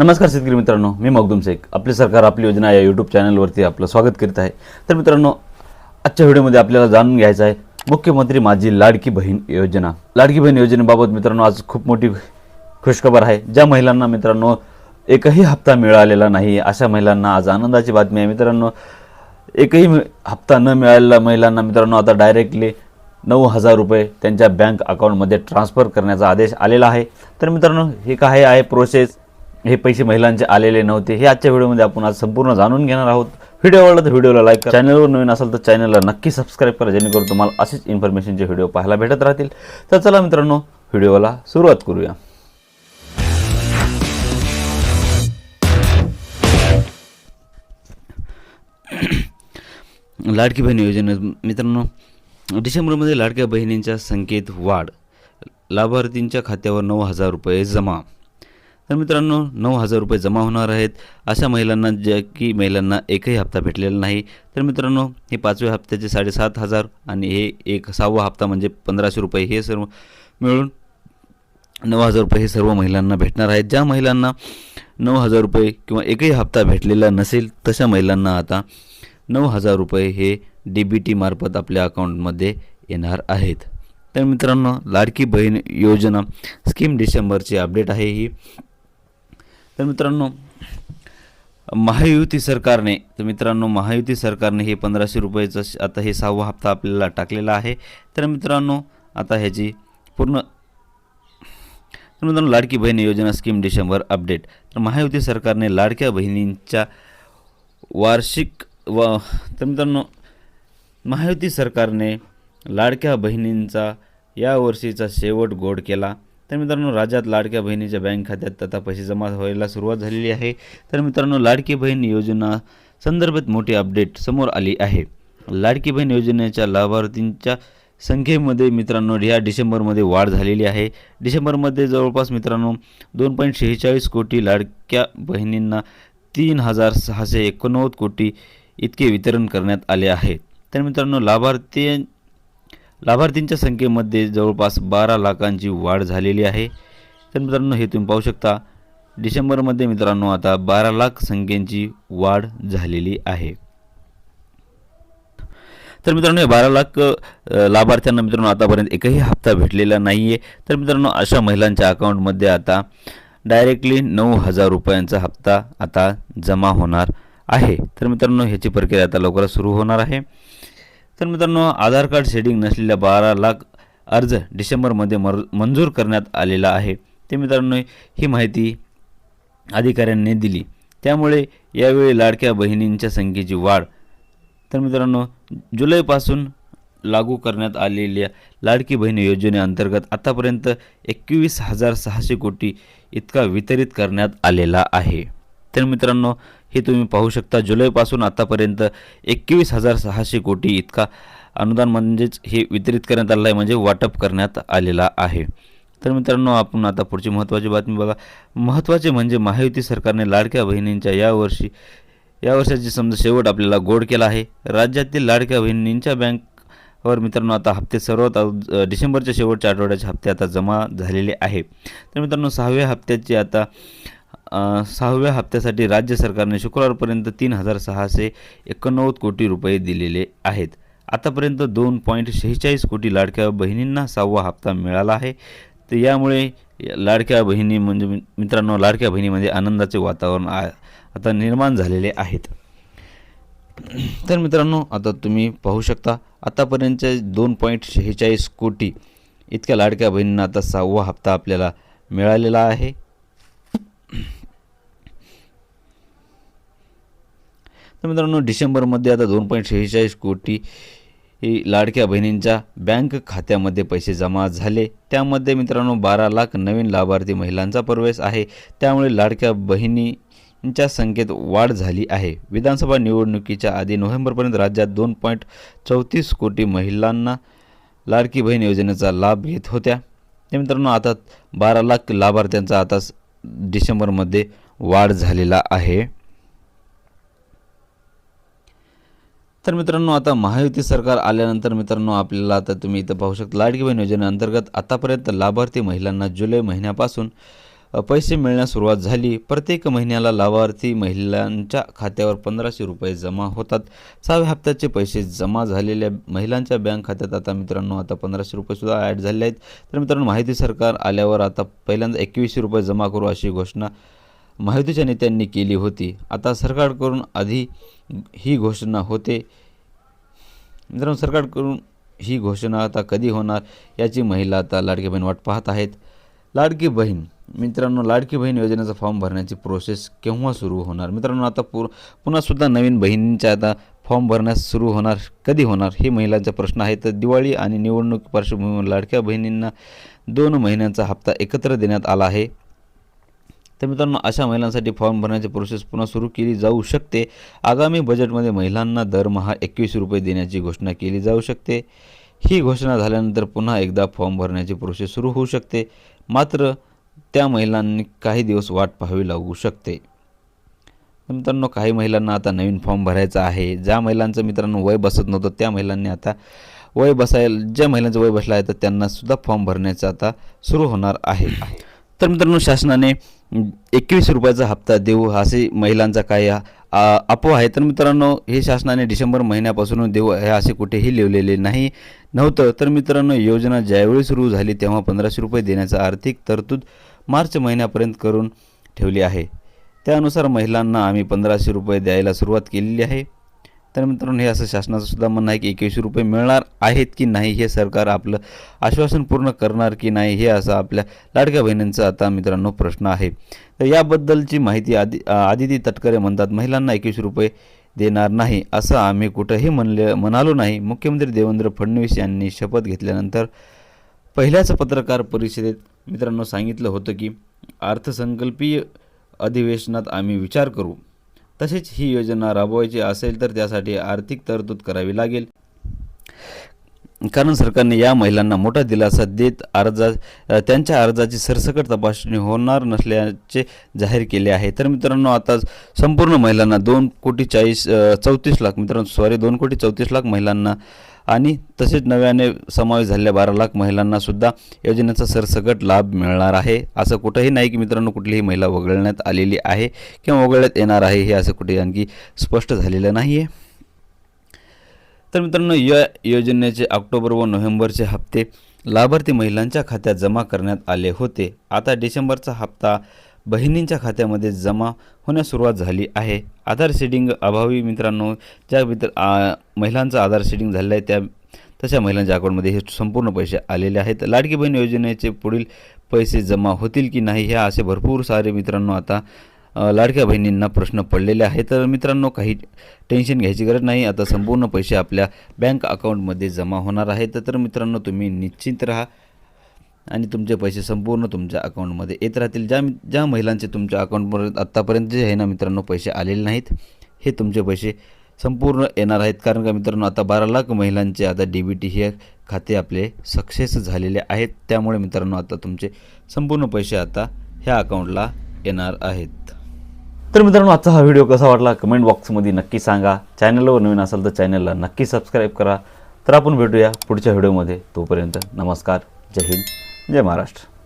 नमस्कार शेतकरी मित्रांनो मी मगदुम शेख. आपले सरकार आपली योजना या यूट्यूब चॅनलवरती आपलं स्वागत करीत आहे. तर मित्रांनो आजच्या व्हिडिओमध्ये आपल्याला जाणून घ्यायचं आहे मुख्यमंत्री माझी लाडकी बहीण योजना. लाडकी बहीण योजनेबाबत मित्रांनो आज खूप मोठी खुशखबर आहे. ज्या महिलांना मित्रांनो एकही हप्ता मिळालेला नाही अशा महिलांना आज आनंदाची बातमी आहे. मित्रांनो एकही हप्ता न मिळालेल्या महिलांना मित्रांनो आता डायरेक्टली नऊ हजार रुपये त्यांच्या बँक अकाउंटमध्ये ट्रान्सफर करण्याचा आदेश आलेला आहे. तर मित्रांनो हे काय आहे? प्रोसेस हे पैसे महिलांचे आलेले नव्हते. हे आजच्या व्हिडिओमध्ये आपण आज संपूर्ण जाणून घेणार आहोत. व्हिडिओ आवडला तर व्हिडिओला लाईक करा. चॅनलवर नवीन असेल तर चॅनलला नक्की सबस्क्राईब करा जेणेकरून तुम्हाला असेच इन्फॉर्मेशनचे व्हिडिओ पाहायला भेटत राहतील. तर चला मित्रांनो व्हिडिओला सुरुवात करूया. लाडकी बहीण योजना मित्रांनो डिसेंबरमध्ये लाडक्या बहिणींच्या संख्येत वाढ. लाभार्थींच्या खात्यावर नऊ हजार रुपये जमा. तर मित्रांनो नऊ हजार रुपये जमा होणार आहेत. अशा महिलांना ज्या की महिलांना एकही हप्ता भेटलेला नाही. तर मित्रांनो हे पाचव्या हप्त्याचे साडेसात हजार आणि हे एक सहावा हप्ता म्हणजे पंधराशे रुपये हे सर्व मिळून नऊ हजार रुपये हे सर्व महिलांना भेटणार आहेत. ज्या महिलांना नऊ हजार रुपये किंवा एकही हप्ता भेटलेला नसेल तशा महिलांना आता नऊ हजार रुपये हे डी बी टी मार्फत आपल्या अकाउंटमध्ये येणार आहेत. तर मित्रांनो लाडकी बहीण योजना स्कीम डिसेंबरची अपडेट आहे ही. तर मित्रांनो महायुती सरकारने तर मित्रांनो महायुती सरकारने हे पंधराशे रुपयाचं आता हे सहावा हप्ता आपल्याला टाकलेला आहे. तर मित्रांनो आता ह्याची पूर्ण तर मित्रांनो लाडकी बहीण योजना स्कीम डिसेंबर अपडेट. तर महायुती सरकारने लाडक्या बहिणींच्या वार्षिक व तर मित्रांनो महायुती सरकारने लाडक्या बहिणींचा यावर्षीचा शेवट गोड केला. तर मित्रांनो राज्यात लाडक्या बहिणीच्या बँक खात्यात आता पैसे जमा व्हायला सुरुवात झालेली आहे. तर मित्रांनो लाडकी बहीण योजना संदर्भात मोठी अपडेट समोर आली आहे. लाडकी बहीण योजनेच्या लाभार्थींच्या संख्येमध्ये मित्रांनो ह्या डिसेंबरमध्ये वाढ झालेली आहे. डिसेंबरमध्ये जवळपास मित्रांनो दोन पॉईंट शेहेचाळीस कोटी लाडक्या बहिणींना तीन हजार सहाशे एकोणनव्वद कोटी इतके वितरण करण्यात आले आहे. तर मित्रांनो लाभार्थी लाभार्थींच्या संख्येमध्ये जवळपास बारा लाखांची वाढ झालेली आहे. तर मित्रांनो हे तुम्ही पाहू शकता. डिसेंबरमध्ये मित्रांनो आता बारा लाख संख्येची वाढ झालेली आहे. तर मित्रांनो हे बारा लाख लाभार्थ्यांना मित्रांनो आतापर्यंत एकही हप्ता भेटलेला नाही आहे तर मित्रांनो अशा महिलांच्या अकाउंटमध्ये आता डायरेक्टली नऊ हजार रुपयांचा हप्ता आता जमा होणार आहे. तर मित्रांनो ह्याची प्रक्रिया आता लवकरच सुरू होणार आहे. तर मित्रांनो आधार कार्ड शेडिंग नसलेल्या बारा लाख अर्ज डिसेंबरमध्ये मर मंजूर करण्यात आलेला आहे. ते मित्रांनो ही माहिती अधिकाऱ्यांनी दिली. त्यामुळे यावेळी लाडक्या बहिणींच्या संख्येची वाढ तर मित्रांनो जुलैपासून लागू करण्यात आलेल्या लाडकी बहीण योजनेअंतर्गत आतापर्यंत एकवीस हजार सहाशे कोटी इतका वितरित करण्यात आलेला आहे. तर मित्रांनो हे तुम्ही पाहू शकता जुलैपासून आतापर्यंत एकवीस हजार सहाशे कोटी इतका अनुदान म्हणजेच हे वितरित करण्यात आलं आहे म्हणजे वाटप करण्यात आलेला आहे. तर मित्रांनो आपण आता पुढची महत्त्वाची बातमी बघा. महत्त्वाचे म्हणजे महायुती सरकारने लाडक्या बहिणींच्या यावर्षी या वर्षाची समजा शेवट आपल्याला गोड केला आहे. राज्यातील लाडक्या बहिणींच्या बँकवर मित्रांनो आता हप्ते सर्वात डिसेंबरच्या शेवटच्या आठवड्याचे हप्ते आता जमा झालेले आहे. तर मित्रांनो सहाव्या हप्त्याची आता सहाव्या हप्त्यासाठी राज्य सरकारने शुक्रवारपर्यंत तीन हजार सहाशे एकोणनव्वद कोटी रुपये दिलेले आहेत. आतापर्यंत दोन पॉईंट शेहेचाळीस कोटी लाडक्या बहिणींना सहावा हप्ता मिळाला आहे. तर यामुळे लाडक्या बहिणी म्हणजे मि- मित्रांनो लाडक्या बहिणीमध्ये आनंदाचे वातावरण आ- आता निर्माण झालेले आहेत. तर मित्रांनो आता तुम्ही पाहू शकता आतापर्यंतचे दोन पॉईंट शेहेचाळीस कोटी इतक्या लाडक्या बहिणींना आता सहावा हप्ता आपल्याला मिळालेला आहे. तर मित्रांनो डिसेंबरमध्ये आता दोन पॉईंट शेहेचाळीस कोटी ही लाडक्या बहिणींच्या बँक खात्यामध्ये पैसे जमा झाले. त्यामध्ये मित्रांनो बारा लाख नवीन लाभार्थी महिलांचा प्रवेश आहे. त्यामुळे लाडक्या बहिणींच्या संख्येत वाढ झाली आहे. विधानसभा निवडणुकीच्या आधी नोव्हेंबरपर्यंत राज्यात दोन पॉईंट चौतीस कोटी महिलांना लाडकी बहीण योजनेचा लाभ घेत होत्या. ते मित्रांनो आता बारा लाख लाभार्थ्यांचा आता डिसेंबरमध्ये वाढ झालेला आहे. तर मित्रांनो आता महायुती सरकार आल्यानंतर मित्रांनो आपल्याला आता तुम्ही इथं पाहू शकता लाडकी बहीण योजनेअंतर्गत आतापर्यंत लाभार्थी महिलांना जुलै महिन्यापासून पैसे मिळण्यास सुरुवात झाली. प्रत्येक महिन्याला लाभार्थी महिलांच्या खात्यावर पंधराशे रुपये जमा होतात. सहाव्या हप्त्याचे पैसे जमा झालेल्या महिलांच्या बँक खात्यात आता मित्रांनो आता पंधराशे रुपयेसुद्धा ॲड झाले आहेत. तर मित्रांनो माहिती सरकार आल्यावर आता पहिल्यांदा एकवीसशे रुपये जमा करू अशी घोषणा माहितीच्या नेत्यांनी केली होती. आता सरकारकडून आधी ही घोषणा होते. मित्रांनो सरकारकडून ही घोषणा आता कधी होणार याची महिला आता लाडकी बहीण वाट पाहत आहेत. लाडकी बहीण मित्रांनो लाडकी बहीण योजनेचा फॉर्म भरण्याची प्रोसेस केव्हा सुरू होणार? मित्रांनो आता पु पुन्हासुद्धा नवीन बहिणींच्या आता फॉर्म भरण्यास सुरू होणार कधी होणार हे महिलांचा प्रश्न आहे तर दिवाळी आणि निवडणूक पार्श्वभूमीवर लाडक्या बहिणींना दोन महिन्यांचा हप्ता एकत्र देण्यात आला आहे. तर मित्रांनो अशा महिलांसाठी फॉर्म भरण्याची प्रोसेस पुन्हा सुरू केली जाऊ शकते. आगामी बजेटमध्ये महिलांना दरमहा एकवीस रुपये देण्याची घोषणा केली जाऊ शकते. ही घोषणा झाल्यानंतर पुन्हा एकदा फॉर्म भरण्याची प्रोसेस सुरू होऊ शकते. मात्र त्या महिलांनी काही दिवस वाट पाहावी लागू शकते. तर मित्रांनो काही महिलांना आता नवीन फॉर्म भरायचा आहे. ज्या महिलांचं मित्रांनो वय बसत नव्हतं त्या महिलांनी आता वय बसायला ज्या महिलांचं वय बसलं आहे तर त्यांनासुद्धा फॉर्म भरण्याचं आता सुरू होणार आहे. तर मित्रांनो शासनाने एकवीस रुपयाचा हप्ता देऊ असे महिलांचा काय आ- आहे. तर मित्रांनो हे शासनाने डिसेंबर महिन्यापासून देऊ हे असे कुठेही लिहिलेले नाही. नव्हतं तर मित्रांनो योजना ज्यावेळी सुरू झाली तेव्हा पंधराशे रुपये देण्याचा आर्थिक तरतूद मार्च महिन्यापर्यंत करून ठेवली आहे. त्यानुसार महिलांना आम्ही पंधराशे रुपये द्यायला सुरुवात केलेली आहे. तर मित्रांनो हे असं शासनाचं सुद्धा म्हणणं आहे की एकवीसशे रुपये मिळणार आहेत की नाही हे सरकार आपलं आश्वासन पूर्ण करणार की नाही हे असं आपल्या लाडक्या बहिणींचा आता मित्रांनो प्रश्न आहे. तर याबद्दलची माहिती आदि आदिती तटकरे म्हणतात महिलांना एकवीसशे रुपये देणार नाही असं आम्ही कुठंही म्हणले म्हणालो नाही. मुख्यमंत्री देवेंद्र फडणवीस यांनी शपथ घेतल्यानंतर पहिल्याच पत्रकार परिषदेत मित्रांनो सांगितलं होतं की अर्थसंकल्पीय अधिवेशनात आम्ही विचार करू तसेच ही योजना राबवायची असेल तर त्यासाठी आर्थिक तरतूद करावी लागेल. कारण सरकारने या महिलांना मोठा दिलासा देत अर्जा त्यांच्या अर्जाची सरसकट तपासणी होणार नसल्याचे जाहीर केले आहे. तर मित्रांनो आता संपूर्ण महिलांना दोन कोटी चाळीस चौतीस लाख मित्रांनो सॉरी दोन कोटी चौतीस लाख महिलांना आणि तसेच नव्याने समावेश झालेल्या बारा लाख महिलांना सुद्धा योजनेचा सरसकट लाभ मिळणार आहे. असं कुठंही नाही की मित्रांनो कुठलीही महिला वगळण्यात आलेली आहे किंवा वगळण्यात येणार आहे हे असं कुठेही आणखी स्पष्ट झालेलं नाही आहे तर मित्रांनो या योजनेचे ऑक्टोबर व नोव्हेंबरचे हप्ते लाभार्थी महिलांच्या खात्यात जमा करण्यात आले होते. आता डिसेंबरचा हप्ता बहिणींच्या खात्यामध्ये जमा होण्यास सुरुवात झाली आहे. आधार शेडिंग अभावी मित्रांनो ज्या मित्र महिलांचं आधार शेडिंग झालेलं आहे त्या तशा महिलांच्या अकाउंटमध्ये हे संपूर्ण पैसे आलेले आहेत. लाडकी बहीण योजनेचे पुढील पैसे जमा होतील की नाही हे असे भरपूर सारे मित्रांनो आता लाडक्या बहिणींना प्रश्न पडलेले आहेत. तर मित्रांनो काही टेन्शन घ्यायची गरज नाही. आता संपूर्ण पैसे आपल्या बँक अकाउंटमध्ये जमा होणार आहेत. तर मित्रांनो तुम्ही निश्चिंत राहा आणि तुमचे पैसे संपूर्ण तुमच्या अकाउंटमध्ये येत राहतील. ज्या ज्या महिलांचे तुमच्या अकाउंटपर्यंत आत्तापर्यंत जे आहे ना मित्रांनो पैसे आलेले नाहीत हे तुमचे पैसे संपूर्ण येणार आहेत. कारण का मित्रांनो आता बारा लाख महिलांचे आता डी बी टी हे खाते आपले सक्सेस झालेले आहेत. त्यामुळे मित्रांनो आता तुमचे संपूर्ण पैसे आता ह्या अकाउंटला येणार आहेत. तर मित्रांनो आजचा हा व्हिडिओ कसा वाटला कमेंट बॉक्समध्ये नक्की सांगा. चॅनलवर नवीन असाल तर चॅनलला नक्की सबस्क्राईब करा. तर आपण भेटूया पुढच्या व्हिडिओमध्ये तोपर्यंत नमस्कार. जय हिंद. जय महाराष्ट्र.